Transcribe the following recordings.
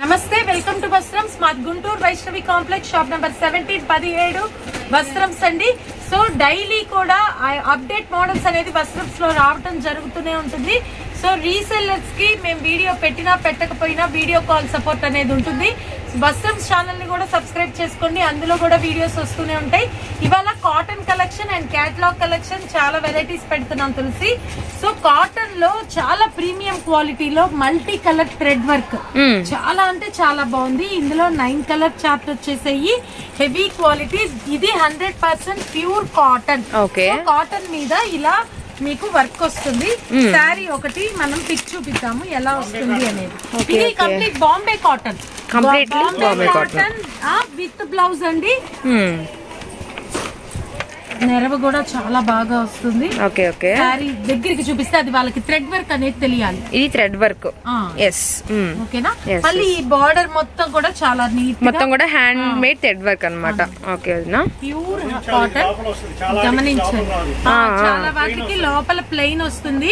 నమస్తే welcome to Vastram. మా Guntur Vaishnavi complex shop number seventeen పదిహేడు వస్త్రంస్ అండి సో డైలీ కూడా అప్డేట్ మోడల్స్ అనేది వస్త్రంస్లో రావటం జరుగుతూనే ఉంటుంది. సో రీసెల్లర్స్కి మేము వీడియో పెట్టినా పెట్టకపోయినా వీడియో కాల్ సపోర్ట్ అనేది ఉంటుంది. వస్త్రమ్స్ ఛానల్ని కూడా సబ్స్క్రైబ్ చేసుకోండి. అందులో కూడా వీడియోస్ వస్తూనే ఉంటాయి. ఇవాళ cotton collection and catalogue collection చాలా వెరైటీస్ పెడుతున్నాం తులసి. సో కాటన్లో చాలా ప్రీమియం క్వాలిటీలో మల్టీ కలర్ థ్రెడ్ వర్క్ చాలా అంటే చాలా బాగుంది. ఇందులో నైన్ కలర్ చార్ట్ వచ్చేసాయి. హెవీ క్వాలిటీ ఇది hundred percent pure cotton okay cotton మీద ఇలా మీకు వర్క్ వస్తుంది. శారీ ఒకటి మనం పిక్ చూపిద్దాము ఎలా వస్తుంది అనేది. ఇది complete Bombay cotton Bombay cotton. With blouse అండి. నెరవ కూడా చాలా బాగా వస్తుంది. Okay okay. శారీ దగ్గరికి చూపిస్తే అది వాళ్ళకి థ్రెడ్ వర్క్ అనేది తెలియాలి. ఇది థ్రెడ్ వర్క్ ఎస్ ఓకేనా? మళ్ళీ ఈ బార్డర్ మొత్తం కూడా చాలా నీట్ మొత్తం కూడా హ్యాండ్ మేడ్ థ్రెడ్ వర్క్ అన్నమాట. ఓకే వదినా. ప్యూర్ కాటన్ గమనించండి. చాలా వాటికి లోపల ప్లెయిన్ వస్తుంది.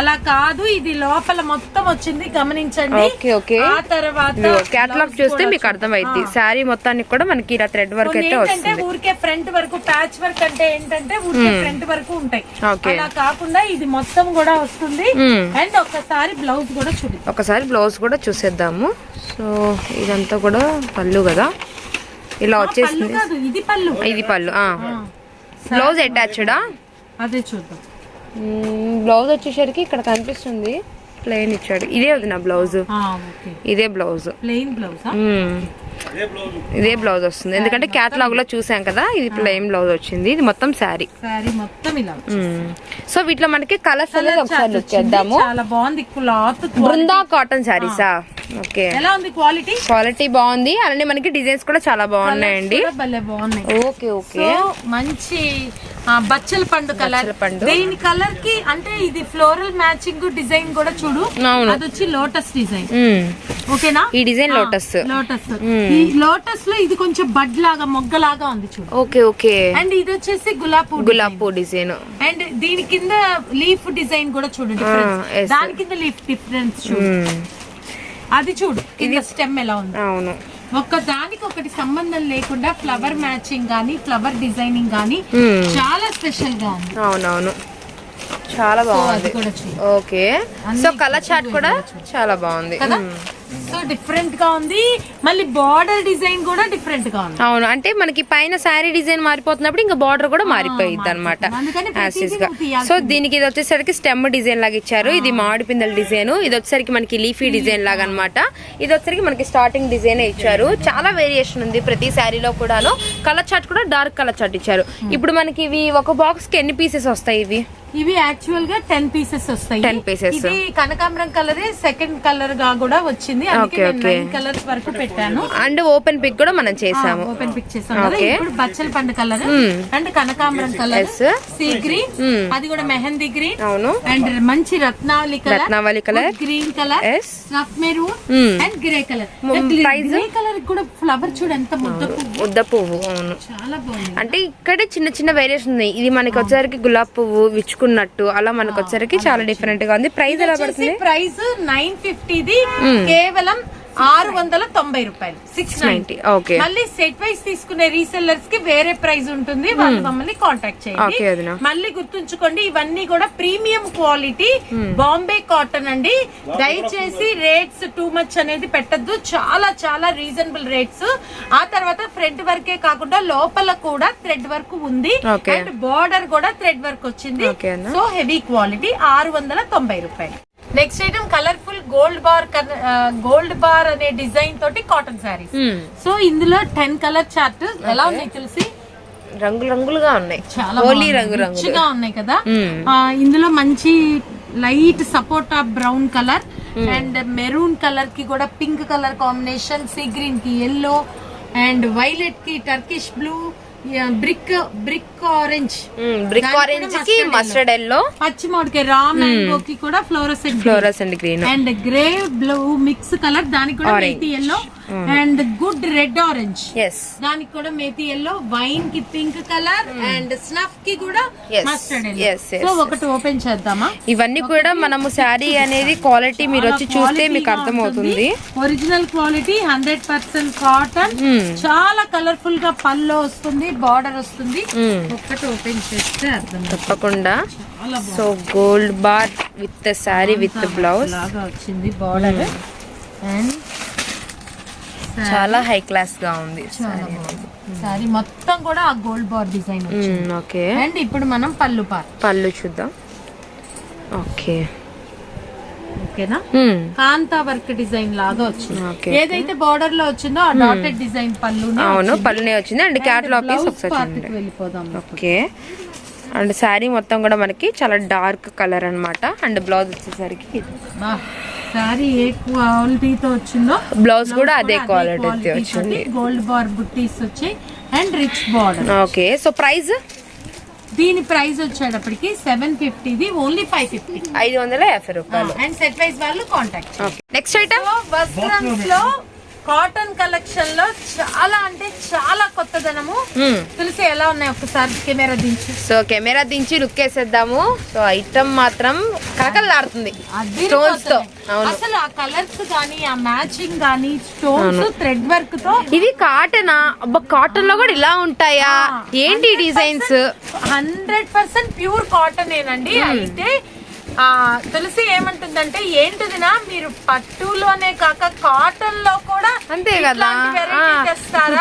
అలా కాదు ఇది లోపల మొత్తం వచ్చింది. గమనించండి. Okay okay. ఆ తర్వాత క్యాటలాగ్ చూస్తే మీకు అర్థమైంది శారీ మొత్తానికి కూడా మనకి ఇలా థ్రెడ్ వర్క్ అయితే వస్తుంది. ఊరికే ఫ్రంట్ వరకు ప్యాచ్ వర్క్ అంటే ఏంటంటే ఊరికే ఫ్రంట్ వరకు ఉంటాయి. అలా కాకుండా ఇది మొత్తం కూడా వస్తుంది. అండ్ ఒక్కసారి బ్లౌజ్ కూడా చూపి ఒకసారి బ్లౌజ్ కూడా చూసేద్దాము. సో ఇదంతా కూడా పళ్ళు కదా. ఇలా వచ్చేసింది. ఇది పళ్ళు. ఇది పళ్ళు బ్లౌజ్ అటాచ్డా అదే చూద్దాం. బ్లౌజ్ వచ్చేసరికి ఇక్కడ కనిపిస్తుంది. ప్లెయిన్ ఇచ్చాడు. ఇదే వదిన బ్లౌజ్ ఇదే బ్లౌజ్ ప్లెయిన్ బ్లౌజ్ ఇదే బ్లౌజ్. వస్తుంది. ఎందుకంటే క్యాటలాగ్లో చూసాం కదా ఇది ప్లెయిన్ బ్లౌజ్ వచ్చింది? ఇది మొత్తం శారీ శారీ మొత్తం ఇలా సో వీటిలో మనకి కలర్స్ అనేది ఒకసారి లుక్. చేద్దాము. చాలా బాగుంది. క్లాత్ బృందా కాటన్ శారీసా ఓకే. ఎలా ఉంది క్వాలిటీ? క్వాలిటీ బాగుంది. అలానే మనకి డిజైన్స్ కూడా చాలా బాగున్నాయండి. Okay okay. సో మంచి బచ్చల పండు కలర్. దీని కలర్కి అంటే ఇది ఫ్లోరల్ మ్యాచింగ్ డిజైన్ కూడా చూడు. అది వచ్చి లోటస్ డిజైన్. ఓకేనా? ఈ డిజైన్ లోటస్. లోటస్. ఈ లోటస్లో ఇది కొంచెం బడ్ లాగా మొగ్గ లాగా ఉంది చూడు. Okay okay. అండ్ ఇది వచ్చేసి గులాబ్ గులాబ్ డిజైన్. అండ్ దీని కింద లీఫ్ డిజైన్ కూడా చూడు difference. yes. దాని కింద లీఫ్ డిఫరెన్స్ చూడు. అది చూడు కింద స్టెమ్ ఎలా ఉంది. అవును. ఒక్క దానికి ఒకటి సంబంధం లేకుండా ఫ్లవర్ మ్యాచింగ్ గానీ ఫ్లవర్ డిజైనింగ్ గానీ మ్మ్. చాలా స్పెషల్గా ఉంది. అవునవును. చాలా బాగుంది. ఓకే సో కలర్ చార్ట్ కూడా చాలా బాగుంది. కదా? మ్మ్. సో డిఫరెంట్గా ఉంది. మళ్ళీ బార్డర్ డిజైన్ కూడా డిఫరెంట్గా ఉంది. అవును అంటే మనకి పైన శారీ డిజైన్ మారిపోతున్నప్పుడు ఇంకా బార్డర్ కూడా మారిపోయింది అనమాట గా. సో దీనికి ఇది వచ్చేసరికి స్టెమ్ డిజైన్ లాగా ఇచ్చారు. ఇది మామిడి పిందెల డిజైన్ ఇది వచ్చేసరికి మనకి లీఫీ డిజైన్ లాగా అన్నమాట ఇది వచ్చేసరికి మనకి స్టార్టింగ్ డిజైన్ ఇచ్చారు. చాలా వేరియేషన్ ఉంది ప్రతి శారీలో కూడాను. కలర్ చార్ట్ కూడా డార్క్ కలర్ చార్ట్ ఇచ్చారు. ఇప్పుడు మనకి ఇవి ఒక బాక్స్కి ఎన్ని పీసెస్ వస్తాయి ఇవి? ఇవి యాక్చువల్గా టెన్ పీసెస్ వస్తాయి. 10 pieces. ఇది కనకాంబరం కలరే సెకండ్ కలర్గా కూడా వచ్చింది. నైన్ కలర్స్ వరకు పెట్టాను. అండ్ ఓపెన్ పిక్ కూడా మనం చేసాము. ఓపెన్ పిక్ చేసాం కదా. Okay. ఇప్పుడు బచ్చల పండు కలర్ అండ్ కనకాంబరం కలర్. Sea green. అది కూడా మెహందీ గ్రీన్. అవును. అండ్ మంచి Ratnavali colour. Ratnavali colour. Green colour. Snuff maroon. And grey colour? Grey colour కూడా ఫ్లవర్ చూడు ఎంత ముద్ద పువ్వు. అవును. చాలా బాగుంది. అంటే ఇక్కడే చిన్న చిన్న వేరియేషన్ ఉన్నాయి. ఇది మనకి వచ్చేసరికి గులాబ్ పువ్వు విచ్చుకున్నట్టు అలా మనకి వచ్చేసరికి చాలా డిఫరెంట్గా ఉంది. ప్రైస్ ఎలా పడుతుంది? ప్రైస్ నైన్ ఫిఫ్టీది కేవలం ఆరు వందల తొంభై రూపాయలు. సిక్స్ నైన్టీ ఓకే మళ్ళీ సెట్ వైస్ తీసుకునే రీసెల్లర్స్కి వేరే ప్రైస్ ఉంటుంది. వాళ్ళు మమ్మల్ని కాంటాక్ట్ చేయండి. మళ్ళీ గుర్తుంచుకోండి ఇవన్నీ కూడా ప్రీమియం క్వాలిటీ బాంబే కాటన్ అండి. దయచేసి రేట్స్ టూ మచ్ అనేది పెట్టద్దు. చాలా చాలా రీజనబుల్ రేట్స్ ఆ తర్వాత ఫ్రంట్ వర్కే కాకుండా లోపల కూడా థ్రెడ్ వర్క్ ఉంది. అండ్ బార్డర్ కూడా థ్రెడ్ వర్క్ వచ్చింది. సో హెవీ క్వాలిటీ ఆరు వందల తొంభై రూపాయలు. Next item colourful gold bar gold bar అనే డిజైన్ తోటి కాటన్ శారీస్. సో ఇందులో టెన్ కలర్ చార్ట్ ఎలా ఉన్నాయి తెలిసి? రంగు రంగులుగా ఉన్నాయి. చాలా. రంగు రంగులు రిచ్గా ఉన్నాయి కదా. ఆ, ఇందులో మంచి లైట్ సపోటా బ్రౌన్ కలర్ అండ్ మెరూన్ కలర్కి కూడా పింక్ కలర్ కాంబినేషన్ సీ గ్రీన్కి yellow and వైలెట్కి Turkish blue brick brick orange brick ఆరెంజ్కి mustard yellow పచ్చి మామిడికాయ రా మ్యాంగో కి కూడా fluorescent ఫ్లోరస్ and green and grey blue mix colour దానికి కూడా. Yellow and good red orange. దానికి కూడా మేతి ఎల్లో వైన్కి పింక్ కలర్ అండ్ స్నఫ్కి కూడా. Mustard so. ఒకటి ఓపెన్ చేద్దామా? ఇవన్నీ కూడా మనము శారీ అనేది క్వాలిటీ మీరు వచ్చి చూస్తే మీకు అర్థమవుతుంది. Original quality hundred percent cotton. చాలా కలర్ఫుల్గా పళ్ళు వస్తుంది బార్డర్ వస్తుంది. Hmm. ఒక్కటి ఓపెన్ చేస్తే అర్థం తప్పకుండా. So gold bar with sari with blouse లాగా వచ్చింది బార్డర్ అండ్ చాలా హై క్లాస్గా ఉంది సారీ మొత్తం కూడా ఆ gold bar design okay and ఇప్పుడు మనం పళ్ళు పార్ పళ్ళు చూద్దాం. ఓకే ఓకేనా? Hmm. కాంతా వర్క్ డిజైన్ లాగా వచ్చింది. ఏదైతే బార్డర్లో వచ్చిందో ఆ డాటెడ్ డిజైన్ పళ్ళు అవును పళ్ళునే వచ్చింది. అండ్ క్యాటలాగ్ ఒకసారి వెళ్ళిపోదాం ఓకే అండ్ శారీ మొత్తం కూడా మనకి చాలా డార్క్ కలర్ అన్నమాట. అండ్ బ్లౌజ్ వచ్చేసరికి సారీ ఏ క్వాలిటీతో వచ్చిందో బ్లౌజ్ కూడా అదే క్వాలిటీ వచ్చింది. గోల్డ్ బార్ బుట్టీస్ వచ్చాయి and rich border okay so price? దీని ప్రైస్ వచ్చేటప్పటికి సెవెన్ ఫిఫ్టీది ఓన్లీ ఫైవ్ ఫిఫ్టీ. ఐదు వందల యాభై రూపాయలు. అండ్ సెట్ వైజ్ వాళ్ళు కాంటాక్ట్ నెక్స్ట్ ఐటమ్లో కాటన్ కలెక్షన్లో చాలా అంటే చాలా కొత్తదనము. తెలిసి ఎలా ఉన్నాయి ఒకసారి కెమెరా దించి. సో కెమెరా దించి లుక్ వేసేద్దాము. సో ఐటమ్ మాత్రం కలకల్లాడుతుంది తో. అసలు ఆ కలర్స్ గానీ ఆ మ్యాచింగ్ గానీ స్టోన్స్ థ్రెడ్ వర్క్తో ఇది కాటనా అబ్బా కాటన్లో కూడా ఇలా ఉంటాయా? ఏంటి designs hundred percent pure cotton ఏనండి. అయితే తులసి ఏమంటుందంటే ఏంటిదినా మీరు పట్టులోనే కాక కాటన్లో కూడా అంతే కదా.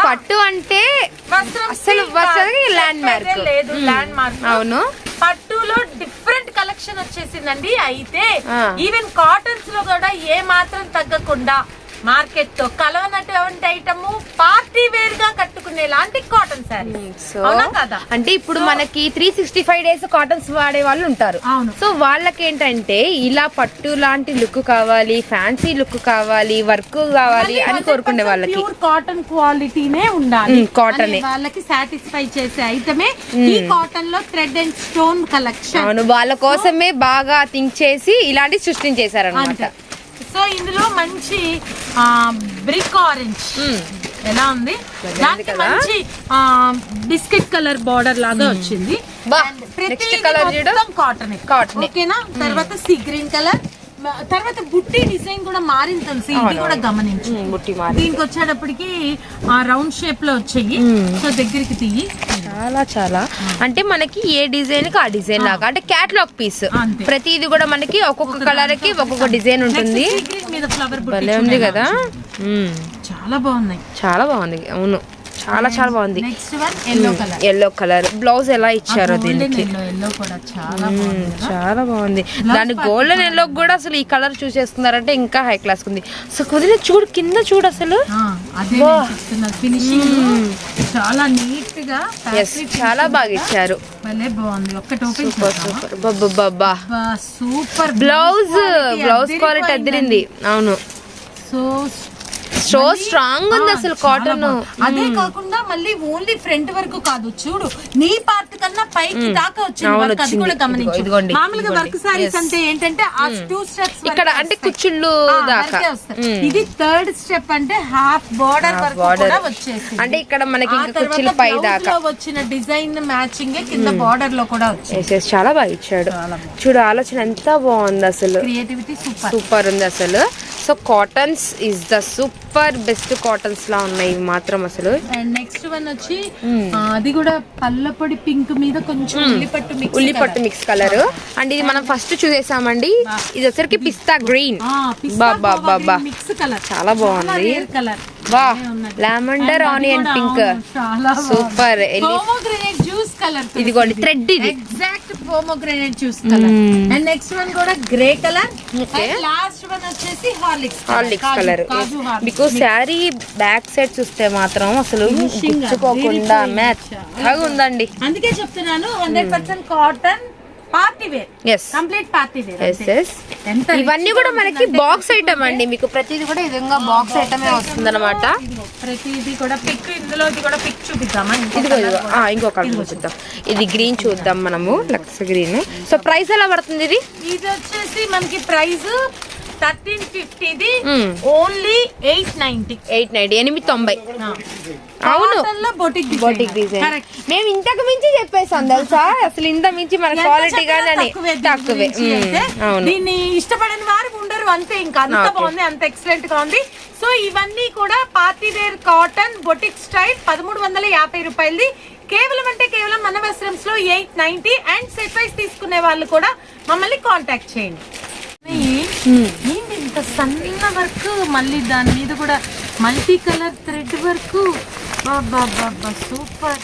పట్టు అంటే అసలు mark. చెప్పేదే లేదు ల్యాండ్ మార్క్ అవును. పట్టులో డిఫరెంట్ కలెక్షన్ వచ్చేసిందండి. అయితే. ఈవెన్ కాటన్స్లో కూడా ఏ మాత్రం తగ్గకుండా మార్కెట్తో కలవనటువంటి ఐటమ్ పార్టీ వేర్గా కట్టుకునే లాంటి కాటన్ శారీ. సో కదా? అంటే ఇప్పుడు మనకి three sixty five days cottons వాడే వాళ్ళు ఉంటారు. సో వాళ్ళకి ఏంటంటే ఇలా పట్టు లాంటి లుక్ కావాలి ఫ్యాన్సీ లుక్ కావాలి వర్క్ కావాలి అని కోరుకునే వాళ్ళకి. కాటన్ క్వాలిటీనే ఉండాలి. ఏ. అనే వాళ్ళకి సాటిస్ఫై చేసే ఐటమే ఈ కాటన్లో థ్రెడ్ అండ్ స్టోన్ కలెక్షన్ అవును వాళ్ళ కోసమే బాగా థింక్ చేసి ఇలాంటి సృష్టించేశారనమాట సో ఇందులో మంచి బ్రిక్ ఆరెంజ్ ఎలా ఉంది? దానికి? మంచి బిస్కెట్ కలర్ బార్డర్ లాగా వచ్చింది. చూడు. మొత్తం కాటన్ ఏ. ఓకేనా తర్వాత సీ గ్రీన్ కలర్ తర్వాత బుట్టి డిజైన్ కూడా మారింది తెలుసు? ఇది కూడా గమనించు. బుట్టి మారి దీనికి వచ్చేటప్పటికి ఆ రౌండ్ షేప్లో వచ్చాయి. సో దగ్గరికి తీయి. చాలా చాలా. అంటే మనకి ఏ డిజైన్కి ఆ డిజైన్ లాగా. అంటే క్యాట్లాగ్ పీస్. ప్రతిది కూడా మనకి ఒక్కొక్క కలర్కి ఒక్కొక్క డిజైన్ ఉంటుంది. భలే ఉంది కదా. చాలా బాగున్నాయి. చాలా బాగుంది. అవును. చాలా చాలా బాగుంది. ఎల్లో కలర్ బ్లౌజ్ ఎలా ఇచ్చారో దీనికి? కూడా చాలా బాగుంది కదా? చాలా బాగుంది. దాని గోల్డెన్ ఎల్లో కూడా అసలు ఈ కలర్ చూస్ చేసుకున్నారంటే ఇంకా హై క్లాస్ ఉంది. సో కొద్దిగా చూడు కింద చూడు అసలు. ఫినిషింగ్ చాలా నీట్గా చాలా బాగా ఇచ్చారు. సూపర్ బ్లౌజ్ బ్లౌజ్ క్వాలిటీ అదిరింది. అవును. సో సో స్ట్రాంగ్ ఉంది అసలు కాటన్ అదే కాకుండా మళ్ళీ ఓన్లీ ఫ్రంట్ వరకు కాదు చూడు నీ పార్ట్ కన్నా పైకి దాకా వచ్చింది. అది. కూడా గమనించు. మామూలుగా. వర్క్ సారీస్. అంటే ఏంటంటే ఆ టూ స్టెప్స్ ఇక్కడ అంటే కుచ్చుళ్ళు దాకా. ఇది థర్డ్ స్టెప్ అంటే హాఫ్ బార్డర్ వరకు. కూడా వచ్చేసి అంటే ఇక్కడ మనకి కుచ్చులు పై దాకా. వచ్చిన డిజైన్ మ్యాచింగ్ కింద బార్డర్లో కూడా ఎస్ చాలా బాగా ఇచ్చాడు. చూడు ఆలోచన ఎంత బాగుంది అసలు. క్రియేటివిటీ సూపర్ సూపర్ ఉంది అసలు. So cottons is the super best cottons లా ఉన్నాయి ఇవి మాత్రం అసలు. అండ్ నెక్స్ట్ వన్ వచ్చి ఆ, అది కూడా పల్లపొడి పింక్ మీద కొంచెం ఉల్లిపట్టు మిక్స్ ఉల్లిపట్టు మిక్స్ కలర్ అండ్ ఇది మనం ఫస్ట్ చూసేసామండి. ఇది వచ్చరికి పిస్తా గ్రీన్. బాబా బాబా మిక్స్ కలర్ చాలా బాగుంది. కలర్ వా లామెండర్ ఆనియన్ పింక్. చాలా సూపర్ కలర్ ఇదిగోండి థ్రెడ్ ఇది. Exact pomegranate juice colour and next one కూడా గ్రే కలర్. లాస్ట్ వన్ వచ్చేసి Horlicks Horlicks colour kaju Horlicks because sari back side చూస్తే మాత్రం అసలు గుచ్చుకోకుండా. మెత్తగా ఉందండి అందుకే చెప్తున్నాను hundred percent cotton party wear. Yes complete party wear yes yes ఎంత ఇవన్నీ కూడా మనకి బాక్స్ ఐటమ్ అండి. మీకు ప్రతిది కూడా ఈ విధంగా బాక్స్ ఐటమే వస్తుంది అనమాట ప్రతిదీ కూడా పిక్ ఇందులో ఇది కూడా పిక్ చూపిద్దామా? ఇంకో కలర్ చూద్దాం ఇది గ్రీన్ చూద్దాం మనము లక్స్ గ్రీన్ సో ప్రైస్ ఎలా పడుతుంది ఇది? ఇది వచ్చేసి మనకి price thirteen ఫిఫ్టీది. Only eight ninety eight ninety ఎనిమిది తొంభై. అవును. Boutique boutique design. మేము ఇంతకు మించి చెప్పేసాం తెలుసా? అసలు ఇంత మించి మన క్వాలిటీ గానీ తక్కువే అవును. దీన్ని ఇష్టపడని వారు ఉండరు అంతే ఇంకా. అంత. బాగుంది అంత ఎక్సలెంట్గా ఉంది. సో ఇవన్నీ కూడా party wear cotton boutique style పదమూడు వందల యాభై రూపాయలది. కేవలం అంటే కేవలం మన వెస్ట్రమ్స్లో eight ninety and set wise తీసుకునే వాళ్ళు కూడా మమ్మల్ని కాంటాక్ట్ చేయండి. ఏంటి ఇంత సన్న వర్క్? మళ్ళీ దాని మీద కూడా multi colour thread work super.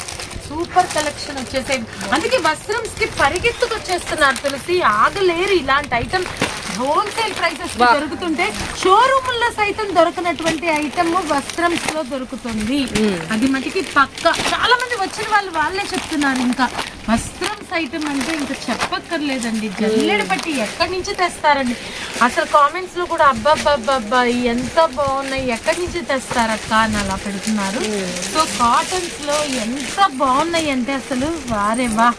Super collection వచ్చేసాయి. అందుకే వస్త్రమ్స్కి పరిగెత్తుకొచ్చేస్తున్నారు తులసి. ఆగలేరు ఇలాంటి ఐటమ్ హోల్సేల్ ప్రైసెస్. దొరుకుతుంటే షోరూముల్లో సైతం దొరకనటువంటి ఐటమ్ వస్త్రమ్స్లో దొరుకుతుంది. అది మటుకి పక్క. చాలా మంది వచ్చిన వాళ్ళు వాళ్ళే చెప్తున్నారు ఇంకా. వస్త్రమ్స్ ఐటమ్ అంటే ఇంకా చెప్పక్కర్లేదండి. జల్లెడ పట్టి ఎక్కడి నుంచి తెస్తారండి? అసలు కామెంట్స్లో కూడా అబ్బాబ్బాబ్బా ఎంత బాగున్నాయి ఎక్కడి నుంచి తెస్తారక్క అని అలా పెడుతున్నారు. సో కాటన్స్లో ఎంత బాగున్నాయి అంటే అసలు వారే వా.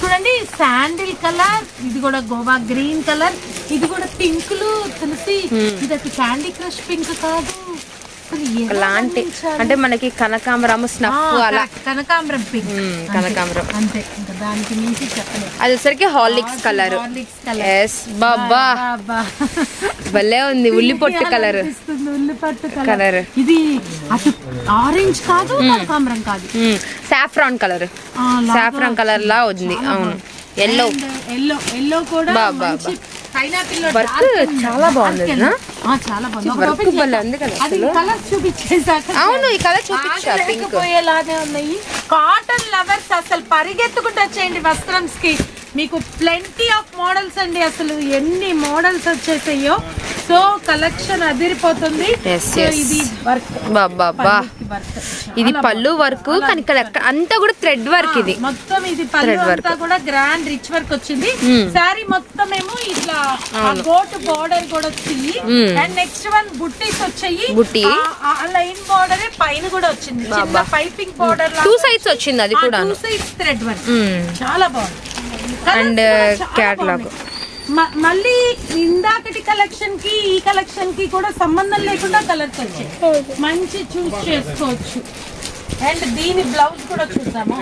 చూడండి శాండిల్ కలర్ ఇది కూడా గోవా గ్రీన్ కలర్ ఇది కూడా పింకులు తులసి. ఇది అసలు క్యాండీ క్రష్ పింక్ కాదు. అలాంటి? అంటే మనకి కనకాంబరము ఆ, స్నఫ్ అలా. కనకాంబరం కనకాంబరం. అంతే. ఇంకా దానికి మించి చెప్పలేదు అది వచ్చరికి హార్లిక్స్ కలర్. ఎస్ బాబా భలే ఉంది ఉల్లి పొట్టు కలర్. కలర్? ఇది అటు ఆరెంజ్ కాదు కనకాంబరం కాదు. Saffron colour. సాఫ్రాన్ కలర్ లా ఉంది అవును. ఎల్లో ఎల్లో ఎల్లో కూడా బా, ఉంది. చాలా బాగుంది చాలా వర్క్. కలర్ చూపించేసాక అవును ఈ కలర్ పింక్ ఉన్నాయి. కాటన్ లవర్స్ అసలు పరిగెత్తుకుంటూ వచ్చేయండి వస్త్రమ్స్కి మీకు ప్లెంటీ ఆఫ్ మోడల్స్ అండి అసలు. ఎన్ని మోడల్స్ వచ్చేసాయో సో కలెక్షన్ అదిరిపోతుంది. ఇది వర్క్ బాబా వర్క్ ఇది పళ్ళు వర్క్ కానీ అంతా కూడా థ్రెడ్ వర్క్ ఇది. మొత్తం ఇది పళ్ళు work. అంతా కూడా గ్రాండ్ రిచ్ వర్క్ వచ్చింది. Hmm. శారీ మొత్తం ఏమో ఇట్లా గోటు బోర్డర్ కూడా వచ్చింది. Hmm. And next one buttis వచ్చాయి. బుట్టి. ఆ లైన్ బోర్డర్ పైన కూడా వచ్చింది. పైపింగ్ బోర్డర్ టూ సైడ్స్ వచ్చింది. అది కూడా టూ సైడ్స్ థ్రెడ్ వర్క్ చాలా బాగుంది. Colours And, మళ్ళీ ఇందాకటి కలెక్షన్కి ఈ కలెక్షన్కి కూడా సంబంధం లేకుండా కలర్స్ వచ్చాయి. మంచి చూస్ చేసుకోవచ్చు. అండ్ దీని బ్లౌజ్ కూడా చూద్దాము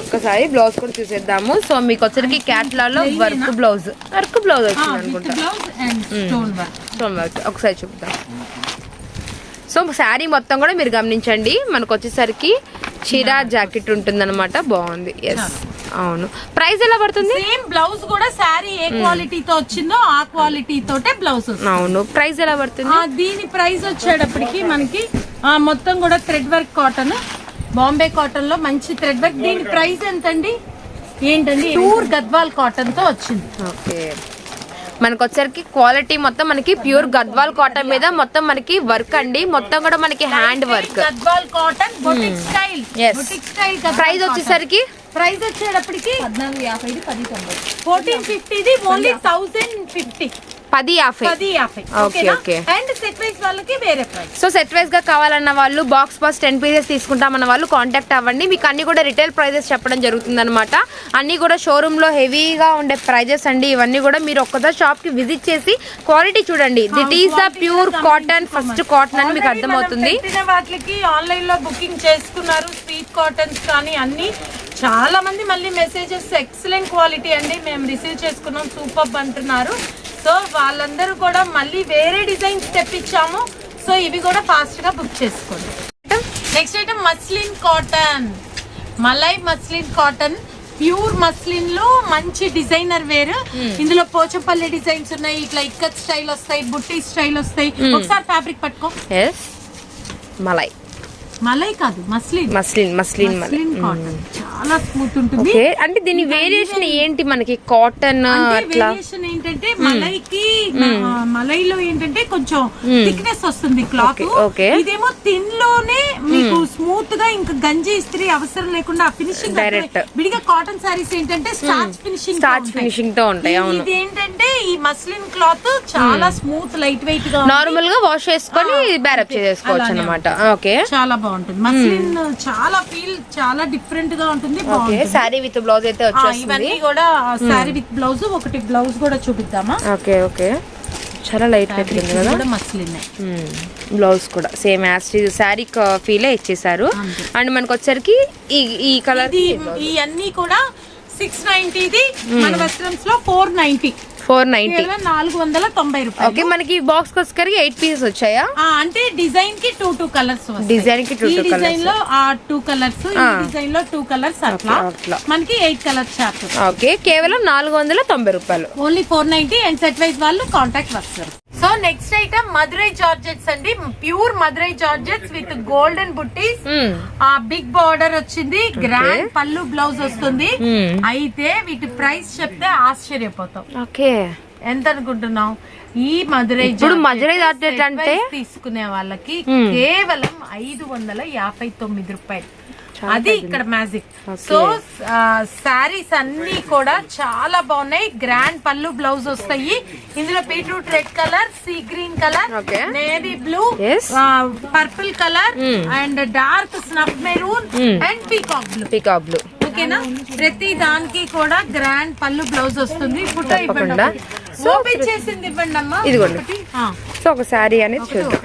ఒక్కసారి బ్లౌజ్ కూడా చూసేద్దాము. సో మీకు వచ్చరికి క్యాట్లాగ్లో వర్క్ బ్లౌజ్ వర్క్ బ్లౌజ్ వచ్చింది విత్ అనుకుంటా. Blouse and stone work stone work ఒకసారి చూపుతాం సో శారీ మొత్తం కూడా మీరు గమనించండి. మనకు వచ్చేసరికి చీర జాకెట్ ఉంటుందన్నమాట. బాగుంది. ఎస్ అవును. ప్రైస్ ఎలా పడుతుంది? సేమ్ బ్లౌజ్ కూడా శారీ ఏ క్వాలిటీతో వచ్చిందో ఆ క్వాలిటీ తోటే బ్లౌజ్ అవును. ప్రైస్ ఎలా పడుతుంది? దీని ప్రైస్ వచ్చేటప్పటికి మనకి మొత్తం కూడా థ్రెడ్ వర్క్ కాటన్ బాంబే కాటన్లో మంచి థ్రెడ్ వర్క్ దీని ప్రైస్ ఎంతండి? ఏంటండి? ప్యూర్ గద్వాల్ కాటన్తో వచ్చింది. ఓకే. మనకు వచ్చరికి క్వాలిటీ మొత్తం మనకి ప్యూర్ గద్వాల్ కాటన్ మీద మొత్తం మనకి వర్క్ అండి. మొత్తం కూడా మనకి hand work Gadwal cotton style price వచ్చేసరికి ప్రైస్ వచ్చేటప్పటికి పద్నాలుగు యాభై పది తొంభై. ఫోర్టీన్ ఫిఫ్టీది ఓన్లీ థౌసండ్ ఫిఫ్టీ. పది యాభై. పది యాభై. Okay, okay. And set wise వాళ్ళకి వేరే ప్రైస్. సో సెట్ వైస్గా కావాలన్న వాళ్ళు బాక్స్ బాక్స్ టెన్ పీసెస్ తీసుకుంటామన్న వాళ్ళు కాంటాక్ట్ అవ్వండి. మీకు అన్ని కూడా రిటైల్ ప్రైజెస్ చెప్పడం జరుగుతుంది అనమాట అన్ని కూడా షోరూమ్లో హెవీగా ఉండే ప్రైజెస్ అండి. ఇవన్నీ కూడా మీరు ఒక్కసారి షాప్కి విజిట్ చేసి క్వాలిటీ చూడండి. This is the pure cotton first cotton అని మీకు అర్థమవుతుంది. వాటికి ఆన్లైన్లో బుకింగ్ చేసుకున్నారు. స్వీట్ కాటన్స్ కానీ అన్ని చాలా మంది మళ్ళీ మెసేజెస్ ఎక్సలెంట్ క్వాలిటీ అండి. మేము రిసీవ్ చేసుకున్నాం. సూపర్ అంటున్నారు. సో వాళ్ళందరూ కూడా మళ్ళీ వేరే డిజైన్స్ తెప్పించాము. సో ఇవి కూడా ఫాస్ట్గా బుక్ చేసుకోండి. నెక్స్ట్ ఐటమ్ మస్లిన్ కాటన్ మలై మస్లిన్ కాటన్ ప్యూర్ మస్లిన్లో మంచి డిజైనర్ వేర్. ఇందులో పోచపల్లి డిజైన్స్ ఉన్నాయి. ఇట్లా ఇక్కత్ స్టైల్ వస్తాయి బుట్టి స్టైల్ వస్తాయి. ఒకసారి ఫ్యాబ్రిక్ పట్టుకో. మలై మలై కాదు muslin muslin muslin muslin cotton చాలా స్మూత్ ఉంటుంది. అంటే దీని వేరియేషన్ ఏంటి? మనకి కాటన్ అట్లా? వేరియేషన్ ఏంటంటే మలైకి ఆ, మలైలో ఏంటంటే కొంచెం థిక్నెస్ వస్తుంది క్లాత్. ఇదేమో తిన్లోనే మీకు స్మూత్గా ఇంకా గంజి ఇస్త్రీ అవసరం లేకుండా ఫినిషింగ్ Direct. విడిగా కాటన్ సారీస్ ఏంటంటే స్టార్చ్ ఫినిషింగ్ స్టార్చ్ ఫినిషింగ్తో ఉంటాయి అవును. ఇది ఏంటంటే ఈ మస్లిన్ క్లాత్ చాలా స్మూత్ లైట్ వెయిట్గా. నార్మల్గా వాష్ చేసుకొని బ్యారప్ చేసేసుకోవచ్చు అలానే అనమాట ఓకే చాలా బాగుంటుంది. మస్లిన్ చాలా ఫీల్ చాలా డిఫరెంట్గా ఉంటుంది. ఓకే బాగుంటుంది. శారీ విత్ బ్లౌజ్ అయితే వచ్చేస్తుంది. ఇవన్నీ కూడా శారీ విత్ బ్లౌజ్ ఒకటి బ్లౌజ్ కూడా చూపిద్దామా? Okay okay. చాలా లైట్ వెయిట్ ఉంది ఇది కదా? బ్లౌజ్ కూడా సేమ్ యాజ్ శారీ ఫీలే ఇచ్చేసారు. అండ్ మనకు వచ్చరికి ఈ ఈ కలర్ ఇవన్నీ కూడా సిక్స్ నైన్టీది మన వస్త్రంస్లో ఫోర్ నైన్టీ ఫోర్ నైన్టీ నాలుగు వందల తొంభై రూపాయలు. ఓకే మనకి బాక్స్ వచ్చరికి ఎయిట్ పీసెస్ వచ్చాయా? అంటే డిజైన్కి టూ టూ కలర్స్ Design కి ఈ two డిజైన్. లో ఆ టూ కలర్స్ ఈ డిజైన్లో టూ కలర్స్ అట్లా. మనకి ఎయిట్ కలర్స్ చార్ట్ ఓకే కేవలం నాలుగు వందల తొంభై రూపాయలు. Only four ninety and set wise వాళ్ళు కాంటాక్ట్ వస్తారు. So next item Madurai georgettes అండి. Pure Madurai georgettes with golden బుట్టీస్. ఆ బిగ్ బార్డర్ వచ్చింది. గ్రాండ్ పళ్ళు బ్లౌజ్ వస్తుంది. మ్మ్. అయితే వీటి ప్రైస్ చెప్తే ఆశ్చర్యపోతాం. ఓకే. ఎంత అనుకుంటున్నావు? ఈ మదురై ఇప్పుడు జార్జెట్ అంటే? తీసుకునే వాళ్ళకి మ్మ్. కేవలం ఐదు వందల యాభై తొమ్మిది రూపాయలు. అది ఇక్కడ మ్యాజిక్. సో శారీస్ అన్ని కూడా చాలా బాగున్నాయి. గ్రాండ్ పళ్ళు బ్లౌజ్ వస్తాయి. ఇందులో beetroot red colour sea green colour. Navy blue. Purple colour Mm. And dark snuff maroon Mm. And peacock blue. Peacock blue. ఓకేనా? ప్రతి దానికి కూడా గ్రాండ్ పళ్ళు బ్లౌజ్ వస్తుంది. ఫోటో ఇవ్వండి చేసింది ఇవ్వండి అమ్మా. ఇదిగోండి. సో ఒక శారీ అనేది చూద్దాం.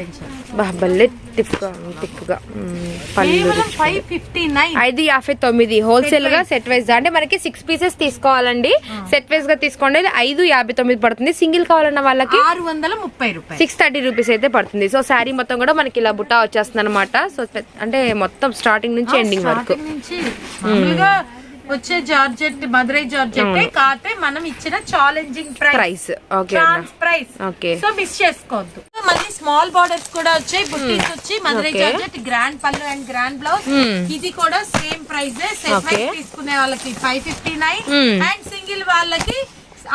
భలే టిప్గా పళ్ళు ఐదు యాభై తొమ్మిది. హోల్సేల్గా సెట్ వైజ్ అంటే మనకి సిక్స్ పీసెస్ తీసుకోవాలండి. సెట్ వైజ్గా తీసుకోండి. ఐదు యాభై తొమ్మిది పడుతుంది. సింగిల్ కావాలన్న వాళ్ళకి ఆరు వందల ముప్పై రూపాయలు. సిక్స్ థర్టీ రూపీస్ అయితే పడుతుంది. సో శారీ మొత్తం కూడా మనకి ఇలా బుట్టా వచ్చేస్తుంది అనమాట సో అంటే మొత్తం స్టార్టింగ్ నుంచి ఎండింగ్ వరకు. వచ్చే జార్జెట్ మదురై జార్జెట్ కాతే మనం ఇచ్చిన challenging price price okay chance price okay so miss చేసుకోవద్దు. స్మాల్ బార్డర్స్ కూడా వచ్చాయి బుట్టీస్ వచ్చి మదురై Okay. జార్జెట్ గ్రాండ్ పళ్ళు అండ్ గ్రాండ్ బ్లౌజ్ Hmm. ఇది కూడా సేమ్ ప్రైస్ సెట్ తీసుకునే వాళ్ళకి five fifty nine Hmm. And single వాళ్ళకి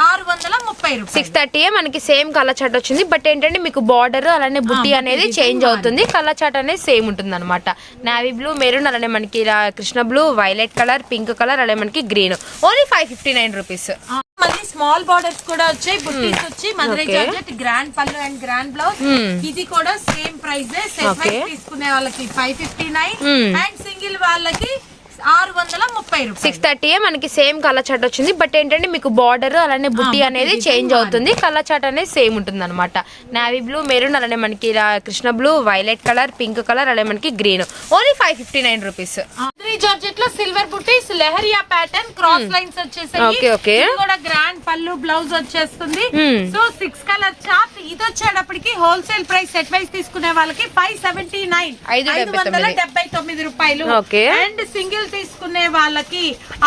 ఆరు వందల ముప్పై రూపాయలు. సిక్స్ థర్టీ మనకి సేమ్ కలర్ చాట్ వచ్చింది. బట్ ఏంటంటే మీకు బార్డర్ అలానే బుట్టి అనేది చేంజ్ అవుతుంది. కలర్ చాట్ అనేది సేమ్ ఉంటుంది అనమాట నావీ బ్లూ మెరూన్ అలానే మనకి Krishna blue violet colour pink colour అలానే మనకి green only five fifty nine rupees small borders కూడా వచ్చాయి బుట్టీస్ వచ్చి Okay. జార్జెట్ గ్రాండ్ పళ్ళు అండ్ గ్రాండ్ బ్లౌజ్ Hmm. ఇది కూడా సేమ్ ప్రైస్ సెట్ తీసుకునే వాళ్ళకి five fifty nine Hmm. And single వాళ్ళకి ఆరు వందల ముప్పై సిక్స్ థర్టీ మనకి సేమ్ కలర్ చాట్ వచ్చింది. బట్ ఏంటంటే మీకు బార్డర్ అలానే బుట్టి అనేది చేంజ్ అవుతుంది. కలర్ చాట్ అనేది సేమ్ ఉంటుంది అనమాట నావీ బ్లూ మెరూన్ అలానే మనకి Krishna blue violet colour pink colour అలానే మనకి green only five fifty nine rupees జార్జెట్లో silver buttis leheriya pattern cross lines. ఇది కూడా గ్రాండ్ పళ్ళు బ్లౌజ్ వచ్చేస్తుంది Hmm. So six colour chart ఇది వచ్చేటప్పటికి హోల్సేల్ ప్రైస్ సెట్ వైస్ తీసుకునే వాళ్ళకి ఫైవ్ సెవెంటీ నైన్ ఐదు వందల. డెబ్బై తొమ్మిది రూపాయలు. అండ్ సింగిల్ తీసుకునే వాళ్ళకి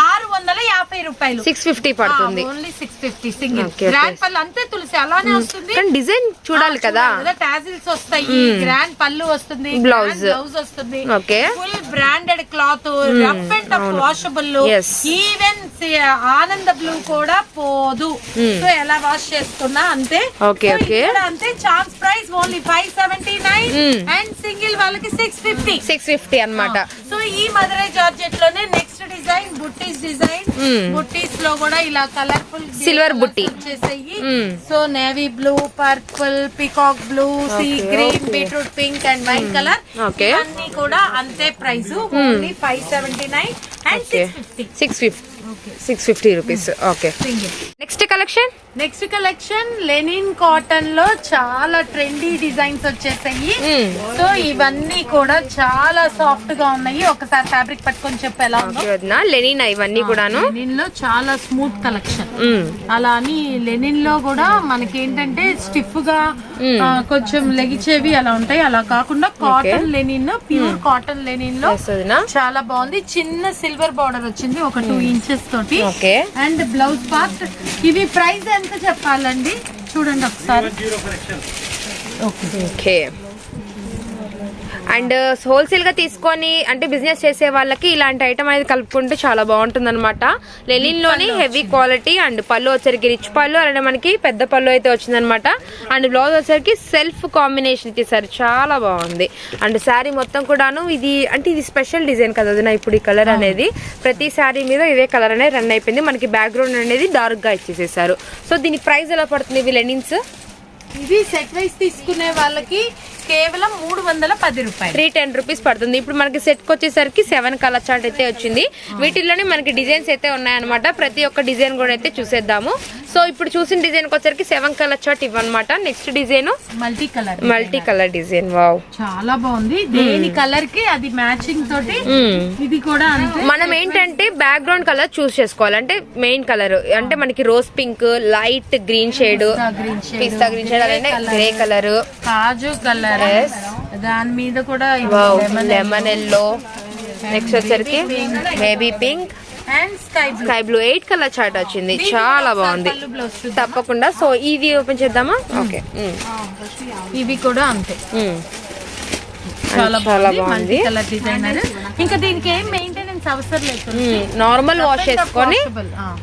ఆరు వందల యాభై రూపాయలు సిక్స్ ఫిఫ్టీ పడుతుంది only six fifty single. Grand పళ్ళు అంతే తులసి అలానే వస్తుంది కానీ డిజైన్ చూడాలి కదా టాజిల్స్ వస్తాయి గ్రాండ్ పళ్ళు వస్తుంది Blouse. బ్లౌజ్ వస్తుంది. Full branded cloth rough and tough washable. Even ఆనంద బ్లూ కూడా పోదు. సో ఎలా వాష్ చేసుకున్నా అంతే. Okay. ఇక్కడ అంతే chance price only five seventy nine Hmm. And single వాళ్ళకి సిక్స్ ఫిఫ్టీ సిక్స్ ఫిఫ్టీ అనమాట సో ఈ మదురై జార్జెట్లోనే నెక్స్ట్ డిజైన్ బుట్టీస్ డిజైన్. బుట్టీస్లో కూడా ఇలా కలర్ఫుల్ Silver బుట్టి. వచ్చేసాయి. So navy blue purple peacock blue sea green. Beetroot pink and white colour. అన్ని కూడా అంతే price only five seventy nine and six fifty six fifty six fifty rupees okay next collection next collection linen కాటన్లో చాలా trendy designs వచ్చేసాయి. Hmm. So ఇవన్నీ కూడా చాలా సాఫ్ట్గా ఉన్నాయి. ఒకసారి ఫ్యాబ్రిక్ పట్టుకొని చెప్పు ఎలా ఉందో. లెనిన్ ఇవన్నీ కూడాను? లెనిన్లో చాలా స్మూత్ కలెక్షన్ మ్మ్. అలా అని లెనిన్లో కూడా మనకి ఏంటంటే స్టిఫ్గా ఆ, కొంచెం లెగిచేవి అలా ఉంటాయి. అలా కాకుండా కాటన్ లెనిన్ ప్యూర్ కాటన్ లెనిన్లో చాలా బాగుంది. చిన్న సిల్వర్ బార్డర్ వచ్చింది ఒక టూ ఇంచెస్ తోటి. అండ్ బ్లౌజ్ పార్ట్ ఇవి ప్రైస్ ఎంత చెప్పాలండి? చూడండి ఒకసారి. ఓకే. అండ్ హోల్సేల్గా తీసుకొని అంటే బిజినెస్ చేసే వాళ్ళకి ఇలాంటి ఐటమ్ అనేది కలుపుకుంటే చాలా బాగుంటుంది అనమాట లెలిన్లోని హెవీ క్వాలిటీ అండ్ పళ్ళు వచ్చరికి రిచ్ పళ్ళు అలానే మనకి పెద్ద పళ్ళు అయితే వచ్చిందనమాట అండ్ బ్లౌజ్ వచ్చరికి సెల్ఫ్ కాంబినేషన్ ఇచ్చేసారు చాలా బాగుంది. అండ్ శారీ మొత్తం కూడాను ఇది అంటే ఇది స్పెషల్ డిజైన్ కదా వదినా ఇప్పుడు ఈ కలర్ అనేది. ప్రతి శారీ మీద ఇదే కలర్ అనేది రన్ అయిపోయింది. మనకి బ్యాక్గ్రౌండ్ అనేది డార్క్గా ఇచ్చేసేసారు. సో దీని ప్రైస్ ఎలా పడుతుంది ఇవి లెనిన్స్? ఇవి సెట్ వైస్ తీసుకునే వాళ్ళకి కేవలం మూడు వందల పది రూపాయలు. త్రీ టెన్ రూపీస్ పడుతుంది. ఇప్పుడు మనకి సెట్కి వచ్చేసరికి సెవెన్ కలర్ చార్ట్ అయితే వచ్చింది. వీటిల్లోనే మనకి డిజైన్స్ అయితే ఉన్నాయన్నమాట. ప్రతి ఒక్క డిజైన్ కూడా అయితే చూసేద్దాము. సో ఇప్పుడు చూసిన డిజైన్ వచ్చరికి seven colour chart ఇవ్వనమాట next design multi colour multi colour design. Wow. చాలా బాగుంది. దేని కలర్కి అది మ్యాచింగ్ తోటి ఇది కూడా మనం ఏంటంటే బ్యాక్గ్రౌండ్ కలర్ చూస్ చేసుకోవాలి. అంటే మెయిన్ కలర్. అంటే మనకి rose pink light green shade pista green shade grey colour. Kaju colour. దాని మీద కూడా లెమన్ ఎల్లో నెక్స్ట్ వచ్చరికి baby pink and sky blue sky blue eight colour chart వచ్చింది. చాలా బాగుంది. తప్పకుండా. సో ఇది ఓపెన్ చేద్దామా? ఓకే ఇవి కూడా అంతే. Hmm. చాలా చాలా బాగుంది. కలర్ డిజైనర్ ఇంకా దీనికి ఏం మెయింటెనెన్స్ అవసరం లేదు నార్మల్ వాష్ చేసుకొని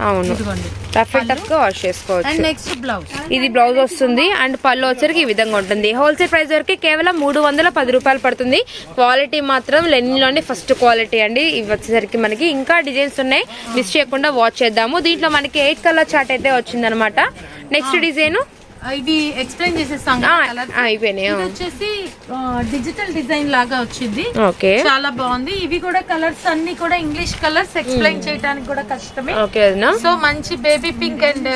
అవును. ఇదిగోండి. రఫ్ అండ్ టఫ్గా వాష్ చేసుకోవచ్చు నెక్స్ట్ బ్లౌజ్ ఇది బ్లౌజ్ వస్తుంది అండ్ పళ్ళు వచ్చరికి ఈ విధంగా ఉంటుంది. హోల్సేల్ ప్రైస్ వరకు కేవలం మూడు వందల పది రూపాయలు పడుతుంది. క్వాలిటీ మాత్రం లెనిన్లోనే ఫస్ట్ క్వాలిటీ అండి. ఇవి వచ్చేసరికి మనకి ఇంకా డిజైన్స్ ఉన్నాయి. మిస్ చేయకుండా వాచ్ చేద్దాము. దీంట్లో మనకి ఎయిట్ కలర్ చార్ట్ అయితే వచ్చింది అనమాట నెక్స్ట్ డిజైన్ ఇవి ఎక్స్ప్లెయిన్ చేసేస్తాం కలర్. అయిపోయినాయి వచ్చేసి డిజిటల్ డిజైన్ లాగా వచ్చింది. ఓకే. చాలా బాగుంది. ఇవి కూడా కలర్స్ అన్ని కూడా ఇంగ్లీష్ కలర్స్ ఎక్స్ప్లెయిన్ చేయడానికి కూడా కష్టమే. ఓకే సో మంచి baby pink and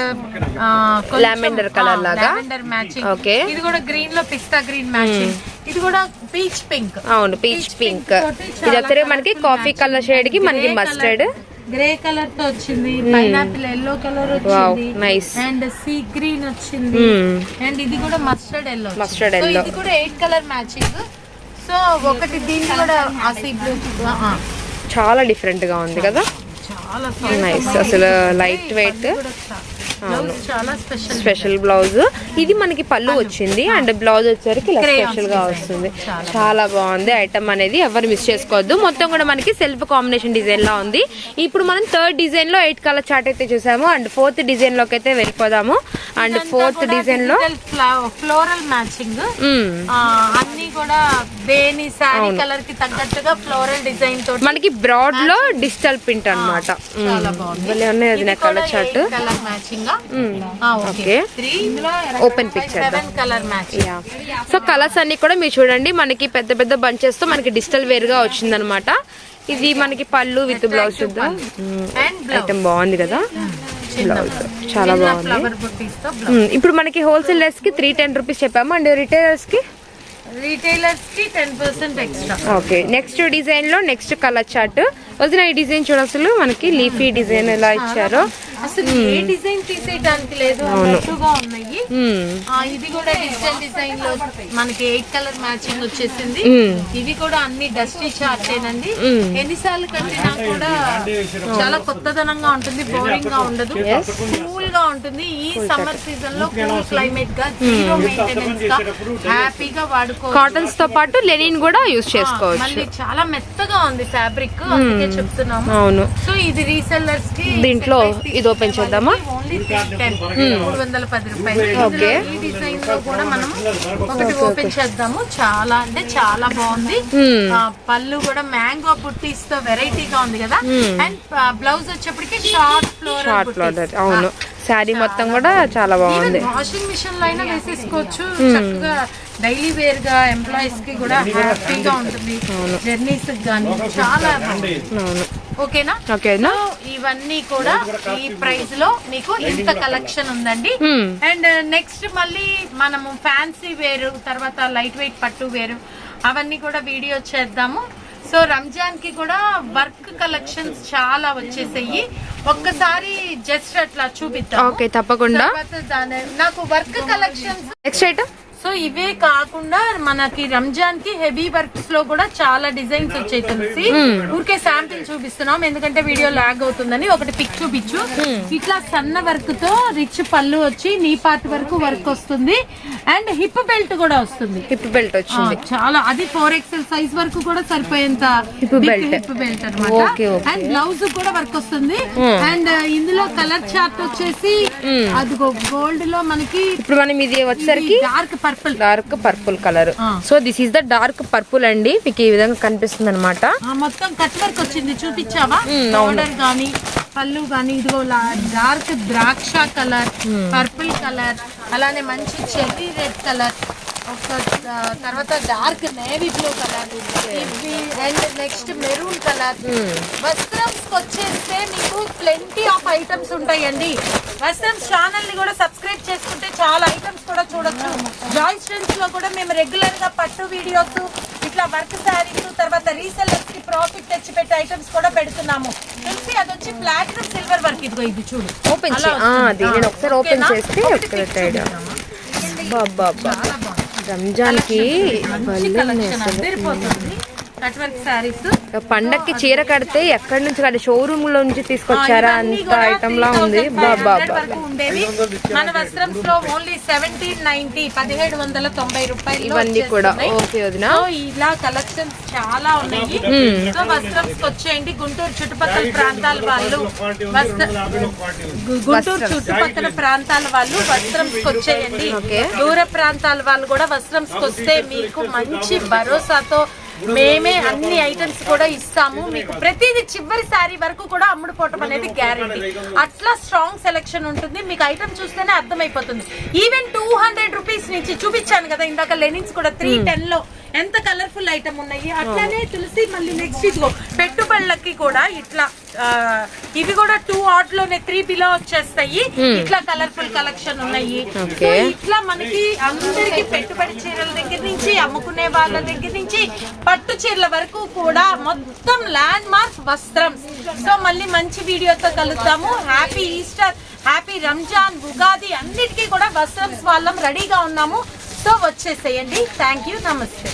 Lavender colour లాగా? Lavender matching Okay. ఇది కూడా గ్రీన్లో పిస్తా గ్రీన్ మ్యాచింగ్ ఇది కూడా పీచ్ పింక్ అవును పీచ్ పింక్ ఇది వచ్చరికి మనకి కాఫీ కలర్ షేడ్కి మనకి మస్టర్డ్ గ్రే కలర్తో వచ్చింది పైనాపిల్ ఎల్లో కలర్ వచ్చింది nice. అండ్ సీ గ్రీన్ వచ్చింది. Hmm. అండ్ ఇది కూడా మస్టర్డ్ ఎల్లో Mustard yellow. ఇది కూడా ఎయిట్ కలర్ మ్యాచింగ్ సో ఒకటి దీనికి కూడా ఆ సీ బ్లూ చాలా డిఫరెంట్గా ఉంది కదా? చాలా నైస్ అసలు light weight special special blouse. ఇది మనకి పళ్ళు వచ్చింది. అండ్ బ్లౌజ్ వచ్చేసరికి ఇలా స్పెషల్గా. వస్తుంది. చాలా బాగుంది. ఐటమ్ అనేది ఎవరు మిస్ చేసుకోవద్దు. మొత్తం కూడా మనకి సెల్ఫ్ కాంబినేషన్ డిజైన్ లా ఉంది. ఇప్పుడు మనం థర్డ్ డిజైన్లో ఎయిట్ కలర్ చార్ట్ అయితే చూసాము. అండ్ ఫోర్త్ డిజైన్లోకి అయితే వెళ్ళిపోదాము. అండ్ ఫోర్త్ డిజైన్లో ఫ్లోరల్ మ్యాచింగ్. అన్ని కూడా దేని శారీ కలర్కి తగ్గట్టుగా ఫ్లోరల్ డిజైన్ తోటి మనకి బ్రాడ్లో డిజిటల్ ప్రింట్ అనమాట చాలా బాగుంది. భలే ఉన్నాయి అది నా colour chart colour matching okay. Open picture so colours అన్ని కూడా మీరు చూడండి. మనకి పెద్ద పెద్ద బంచెస్తో మనకి డిజిటల్ వేర్గా వచ్చిందనమాట ఇది మనకి పళ్ళు విత్ బ్లౌజ్ ఐటమ్ బాగుంది కదా? బ్లౌజ్ చాలా బాగుంది. ఇప్పుడు మనకి హోల్సేలర్స్కి త్రీ టెన్ రూపీస్ చెప్పాము. అండ్ రిటైలర్స్కి? రీటైలర్స్కి ten percent extra okay next డిజైన్లో నెక్స్ట్ కలర్ చార్ట్ వదిన ఈ డిజైన్ చూడ అసలు మనకి లీఫీ డిజైన్ ఎలా ఇచ్చారో. అసలు ఏ డిజైన్ తీసేయడానికి లేదు అన్నట్టుగా ఉన్నాయి. ఇది కూడా డిజిటల్ డిజైన్లో మనకి ఎయిట్ కలర్ మ్యాచింగ్ వచ్చేసింది. ఇవి కూడా అన్ని డస్టీ చార్ట్ ఏనండి. ఎన్నిసార్లు కట్టినా కూడా చాలా కొత్తదనంగా ఉంటుంది బోరింగ్గా ఉండదు. కూల్గా ఉంటుంది. ఈ సమ్మర్ సీజన్లో కూల్ క్లైమేట్గా జీరో మెయింటెనెన్స్గా హ్యాపీగా వాడుకో కాటన్స్తో పాటు లెనిన్ కూడా యూస్ చేసుకోవచ్చు. మళ్ళీ చాలా మెత్తగా ఉంది ఫ్యాబ్రిక్ అందుకే చెప్తున్నాము. అవును. సో ఇది రీసెల్లర్స్కి దీంట్లో ఇది ఓపెన్ చేద్దామా? ఓన్లీ మూడు వందల పది రూపాయలు. ఓకే. ఈ డిజైన్లో కూడా మనం ఒకటి ఓపెన్ చేద్దాము. చాలా అంటే చాలా బాగుంది. ఆ, పళ్ళు కూడా మ్యాంగో బుట్టీస్తో వెరైటీగా ఉంది కదా. అండ్ బ్లౌజ్ వచ్చేప్పటికి షార్ట్ ఫ్లోర్ షార్ట్ ఫ్లోర్ అవును. శారీ మొత్తం కూడా చాలా బాగుంది. వాషింగ్ మిషన్లో అయినా వేసేసుకోవచ్చు. చక్కగా డైలీ వేర్గా ఎంప్లాయీస్కి కూడా హ్యాపీగా ఉంటుంది. జర్నీస్ గానీ చాలా. అవును. ఓకేనా? ఓకేనా? ఇవన్నీ కూడా ఈ ప్రైస్లో మీకు ఇంత కలెక్షన్ ఉందండి. Hmm. అండ్ నెక్స్ట్ మళ్ళీ మనము ఫ్యాన్సీ వేరు తర్వాత లైట్ వెయిట్ పట్టు వేరు అవన్నీ కూడా వీడియో చేద్దాము. సో రంజాన్కి కూడా వర్క్ కలెక్షన్స్ చాలా వచ్చేసాయి. ఒక్కసారి జస్ట్ అట్లా చూపిద్దాం ఓకే తప్పకుండా. నాకు work collections next item so ఇవే కాకుండా మనకి రంజాన్కి హెవీ వర్క్స్లో కూడా చాలా డిజైన్స్ వచ్చాయి తులసి. ఊరికే శాంపిల్ చూపిస్తున్నాం. ఎందుకంటే వీడియో లాగ్ అవుతుందని. ఒకటి పిక్ చూపించు. ఇట్లా సన్న వర్క్తో రిచ్ పళ్ళు వచ్చి నీ పార్ట్ వరకు వర్క్ వస్తుంది. అండ్ హిప్ బెల్ట్ కూడా వస్తుంది. హిప్ బెల్ట్ వచ్చింది. చాలా. అది ఫోర్ ఎక్స్ఎల్ సైజ్ వరకు కూడా సరిపోయేంత Hip belt. హిప్ బెల్ట్ అనమాట. అండ్ బ్లౌజ్ కూడా వర్క్ వస్తుంది. అండ్ ఇందులో కలర్ చార్ట్ వచ్చేసి అదిగో గోల్డ్లో మనకి ఇప్పుడు మనం ఇది వచ్చేసరికి dark purple dark purple colour. So this is the dark purple అండి. మీకు ఈ విధంగా కనిపిస్తుంది అనమాట మొత్తం కట్ వర్క్ వచ్చింది. చూపించావా. పౌడర్ గానీ పళ్ళు గానీ ఇదిగో డార్క్ ద్రాక్ష కలర్ పర్పుల్ కలర్ అలానే మంచి చెర్రీ రెడ్ కలర్ ఒక తర్వాత డార్క్ నేవీ బ్లూ కలర్ ఇవి అండ్ నెక్స్ట్ మెరూన్ కలర్ వస్త్రంస్ వచ్చేస్తే మీకు ప్లెంటీ ఆఫ్ ఐటమ్స్ ఉంటాయండి. వస్త్రం ఛానల్ని కూడా సబ్స్క్రైబ్ చేసుకుంటే చాలా ఐటమ్స్ కూడా చూడొచ్చు. జాయ్ స్ట్రెండ్స్లో కూడా మేము రెగ్యులర్గా పట్టు వీడియోస్ ఇట్లా వర్క్ శారీస్ తర్వాత రీసెల్లర్స్కి ప్రాఫిట్ తెచ్చి పెట్టే ఐటమ్స్ కూడా పెడుతున్నాము. తెలిసి అది వచ్చి ప్లాటినం సిల్వర్ వర్క్ ఇదిగో ఇది చూడు. ఓపెన్ ఒకసారి ఓపెన్? చేస్తే? బాబా చాలా బాగుంది పండక్కి చీర కడితే ఎక్కడి నుంచి కడితే షోరూమ్లో నుంచి తీసుకొచ్చారా అంత ఐటమ్ లా ఉంది. బాబా. ఉండేవి. మన వస్త్రం లో ఓన్లీ సెవెంటీన్ నైన్టీ పదిహేడు వందల తొంభై రూపాయలు ఇవన్నీ కూడా ఓకే వదినా. ఇలా కలెక్షన్స్ చాలా ఉన్నాయి. సో వస్త్రంస్ వచ్చేయండి. గుంటూరు చుట్టుపక్కల ప్రాంతాల వాళ్ళు వస్త్ర గుంటూరు చుట్టుపక్కల ప్రాంతాల వాళ్ళు వస్త్రంస్ వచ్చేయండి. దూర ప్రాంతాల వాళ్ళు కూడా వస్త్రంస్ వస్తే మీకు మంచి భరోసాతో మేమే అన్ని ఐటమ్స్ కూడా ఇస్తాము. మీకు ప్రతిదీ చివరి సారీ వరకు కూడా అమ్ముడుపోవటం అనేది గ్యారంటీ అట్లా స్ట్రాంగ్ సెలెక్షన్ ఉంటుంది. మీకు ఐటమ్ చూస్తేనే అర్థమైపోతుంది. ఈవెన్ టూ హండ్రెడ్ రూపీస్ నుంచి చూపించాను కదా ఇందాక లెనిన్స్ కూడా త్రీ టెన్లో. ఎంత కలర్ఫుల్ ఐటమ్ ఉన్నాయి? అట్లానే తులసి మళ్ళీ నెక్స్ట్ ఇదిగో పెట్టుబడులకి కూడా ఇట్లా ఇవి కూడా టూ ఆట్లోనే త్రీ బిలో వచ్చేస్తాయి. ఇట్లా కలర్ఫుల్ కలెక్షన్ ఉన్నాయి. ఇట్లా మనకి అందరికి పెట్టుబడి చీరల దగ్గర నుంచి అమ్ముకునే వాళ్ళ దగ్గర నుంచి పట్టు చీరల వరకు కూడా మొత్తం ల్యాండ్ మార్క్ వస్త్రం. సో మళ్ళీ మంచి వీడియోతో కలుద్దాము. Happy Easter happy Ramzan Ugadi అన్నిటికీ కూడా వస్త్రం వాళ్ళం రెడీగా ఉన్నాము. సో వచ్చేసేయండి. థ్యాంక్ యూ నమస్తే